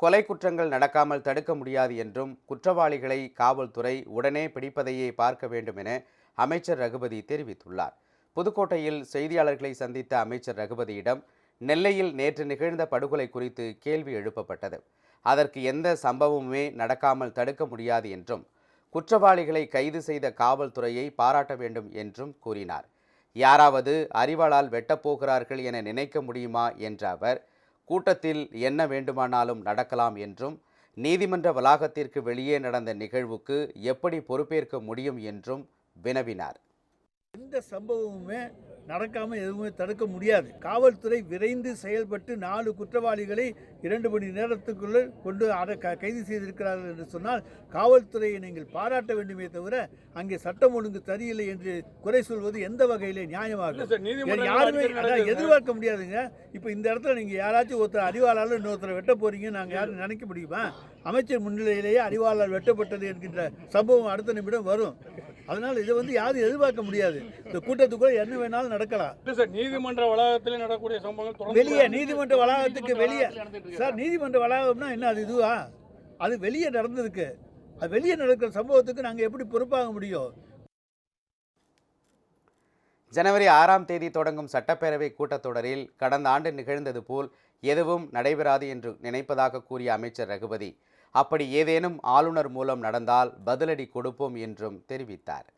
கொலை குற்றங்கள் நடக்காமல் தடுக்க முடியாது என்றும் குற்றவாளிகளை காவல்துறை உடனே பிடிப்பதையே பார்க்க வேண்டும் என அமைச்சர் ரகுபதி தெரிவித்துள்ளார். புதுக்கோட்டையில் செய்தியாளர்களை சந்தித்த அமைச்சர் ரகுபதியிடம் நெல்லையில் நேற்று நிகழ்ந்த படுகொலை குறித்து கேள்வி எழுப்பப்பட்டது. அதற்கு எந்த சம்பவமுமே நடக்காமல் தடுக்க முடியாது என்றும் குற்றவாளிகளை கைது செய்த காவல்துறையை பாராட்ட வேண்டும் என்றும் கூறினார். யாராவது அறிவாளால் வெட்டப்போகிறார்கள் என நினைக்க முடியுமா? என்ற அவர் கூட்டத்தில் என்ன வேண்டுமானாலும் நடக்கலாம் என்றும் நீதிமன்ற வளாகத்திற்கு வெளியே நடந்த நிகழ்வுக்கு எப்படி பொறுப்பேற்க முடியும் என்றும் வினவினார். இந்த சம்பவமுமே நடக்காம எதுவுமே தடுக்க முடியாது. காவல்துறை விரைந்து செயல்பட்டு நாலு குற்றவாளிகளை இரண்டு மணி நேரத்துக்குள்ள கொண்டு அட கைது செய்திருக்கிறார்கள் என்று சொன்னால் காவல்துறையை நீங்கள் பாராட்ட வேண்டுமே தவிர அங்கே சட்டம் ஒழுங்கு சரியில்லை என்று குறை சொல்வது எந்த வகையிலே நீதிமன்றங்கள் யாருமே. எதிர்பார்க்க முடியாதுங்க. இப்போ இந்த இடத்துல நீங்க யாராச்சும் ஒருத்தர் அறிவாளால் இன்னொருத்தரை வெட்ட போறீங்க நாங்க யாரும் நினைக்க முடியுமா? அமைச்சர் முன்னிலையிலேயே அறிவாளால் வெட்டப்பட்டது என்கின்ற சம்பவம் அடுத்த நிமிடம் வரும். அதனால இதை வந்து யாரும் எதிர்பார்க்க முடியாது. இந்த கூட்டத்துக்குள்ள என்ன வேணாலும் நடக்கலாம். சார் நீதிமன்ற வளாகத்திலே நடக்கக்கூடிய சம்பவங்கள் வெளியே நீதிமன்ற வளாகத்துக்கு வெளியே. சார் நீதிமன்ற வளாகம்னா என்ன? அது இதுவா? அது வெளியே நடந்திருக்கு. அது வெளியே நடக்கிற சம்பவத்துக்கு நாங்கள் எப்படி பொறுப்பாக முடியும்? ஜனவரி ஆறாம் தேதி தொடங்கும் சட்டப்பேரவை கூட்டத்தொடரில் கடந்த ஆண்டு நிகழ்ந்தது போல் எதுவும் நடைபெறாது என்று நினைப்பதாக கூறிய அமைச்சர் ரகுபதி. அப்படி ஏதேனும் ஆளுநர் மூலம் நடந்தால் பதிலடி கொடுப்போம் என்றும் தெரிவித்தார்.